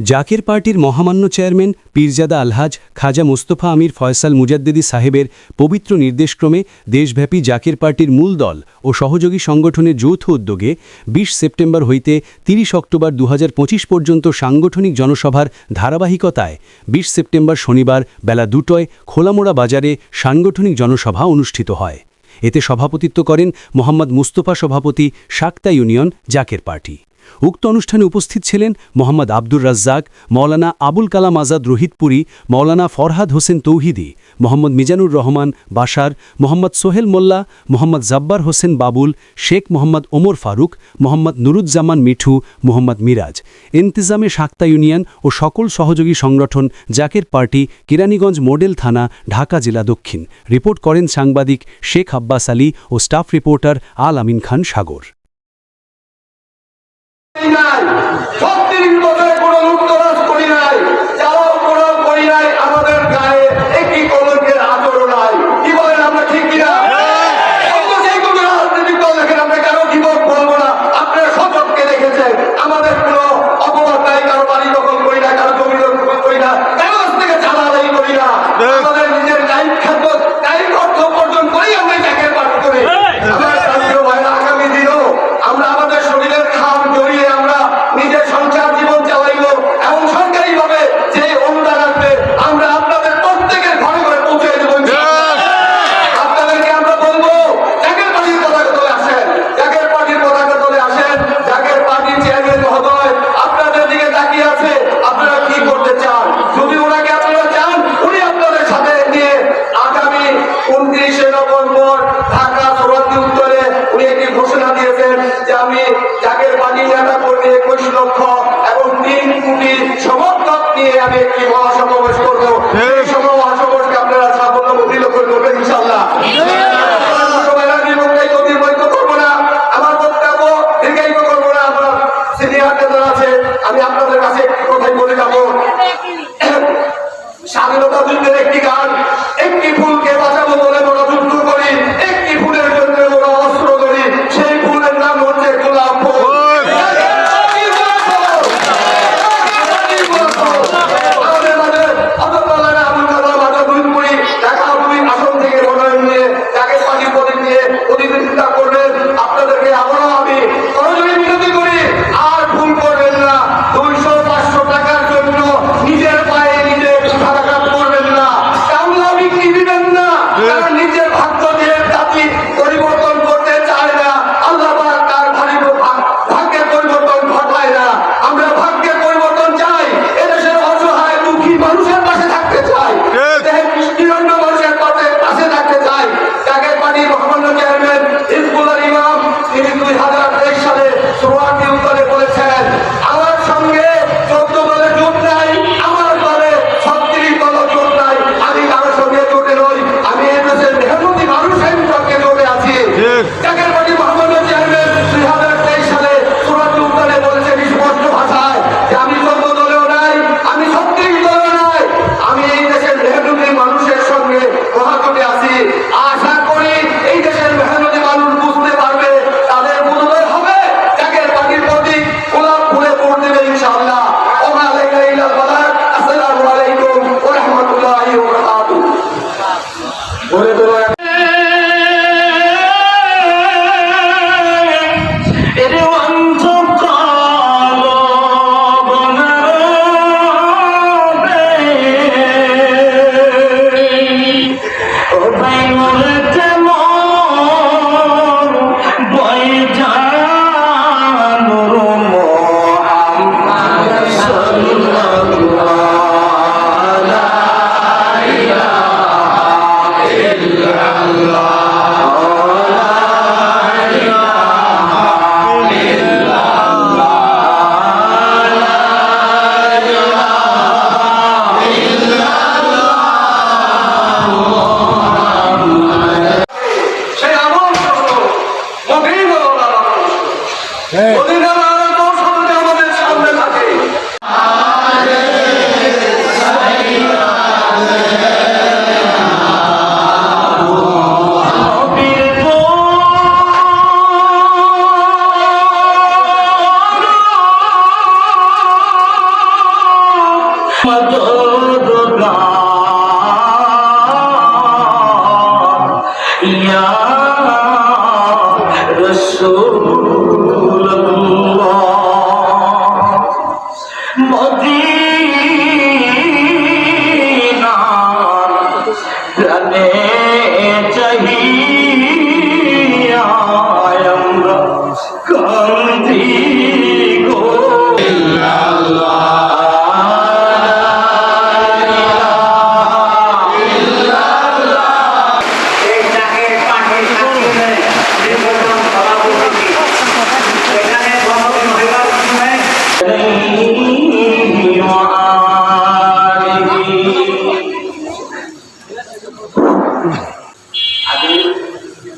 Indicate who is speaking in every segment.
Speaker 1: জাকির পার্টির মহামান্য চেয়ারম্যান পীরজাদা আলহাজ খাজা মোস্তফা আমির ফয়সাল মুজাদ্দিদি সাহেবের পবিত্র নির্দেশক্রমে দেশব্যাপী জাকির পার্টির মূল দল ও সহযোগী সংগঠনের যৌথ উদ্যোগে ২০ সেপ্টেম্বর হইতে ৩০ অক্টোবর দু হাজার পঁচিশ পর্যন্ত সাংগঠনিক জনসভার ধারাবাহিকতায় ২০ সেপ্টেম্বর শনিবার বেলা দুটোয় খোলামোড়া বাজারে সাংগঠনিক জনসভা অনুষ্ঠিত হয়। এতে সভাপতিত্ব করেন মোহাম্মদ মুস্তফা সভাপতি শাক্তা ইউনিয়ন জাকের পার্টি। উক্ত অনুষ্ঠানে উপস্থিত ছিলেন মোহাম্মদ আব্দুর রাজ্জাক মৌলানা আবুল কালাম আজাদ রোহিতপুরি মৌলানা ফরহাদ হোসেন তৌহিদি, মোহাম্মদ মিজানুর রহমান বাশার, মোহাম্মদ সোহেল মোল্লা, মোহাম্মদ জাব্বার হোসেন বাবুল, শেখ মোহাম্মদ ওমর ফারুক, মোহাম্মদ নুরুজ্জামান মিঠু, মোহাম্মদ মিরাজ। ইন্তজামে শাক্তা ইউনিয়ন ও সকল সহযোগী সংগঠন জাকের পার্টি, কিরানীগঞ্জ মডেল থানা, ঢাকা জেলা দক্ষিণ। রিপোর্ট করেন সাংবাদিক শেখ আব্বাস আলী ও staff reporter Al Amin Khan Sagar.
Speaker 2: Amen. মসজিদের একটি গান
Speaker 3: ইয়া রাসূলুল্লাহ। মদিনার প্রাণে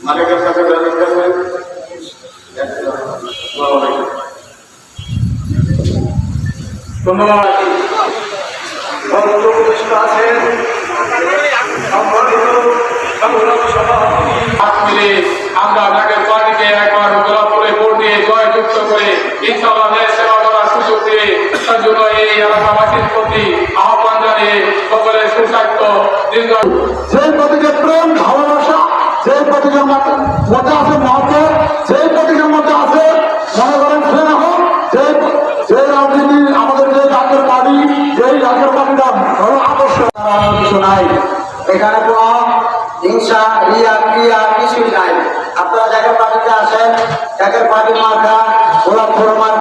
Speaker 2: মালিকের সাথে যোগাযোগ করবেন ধন্যবাদ। উপস্থিত আছেন সম্মানিত সংগ্রাম সভা হাত মিলে আমরা নাগের পার্টিকে একবার গোলাপ ফুলে ভোট দিয়ে জয়যুক্ত করে ইনশাআল্লাহ সেবা করার সুযোগ দিয়ে তার জন্য এই এলাকাবাসীর প্রতি আহ্বান জানিয়ে সকলের সুস্বাস্থ্য দীর্ঘ
Speaker 4: সেই প্রতীকে প্রেম ভালোবাসা সেই প্রতীকের মধ্যে আছে মহব্বত সেই প্রতীকের মধ্যে আছে মনে করেন স্নেহ সেই সেই রাজনীতি আমাদের যে জাতীয় পার্টি যেই জাতীয় পার্টিটা ধরো আদর্শ কিছু নাই।
Speaker 5: এখানে কোনো হিংসা, রিয়া, ক্রিয়া, কিছুই নাই। আপনারা জাকের পার্টিতে আসেন জাকের পার্টি মার্কা, গোলাপ ফুল মার্কা।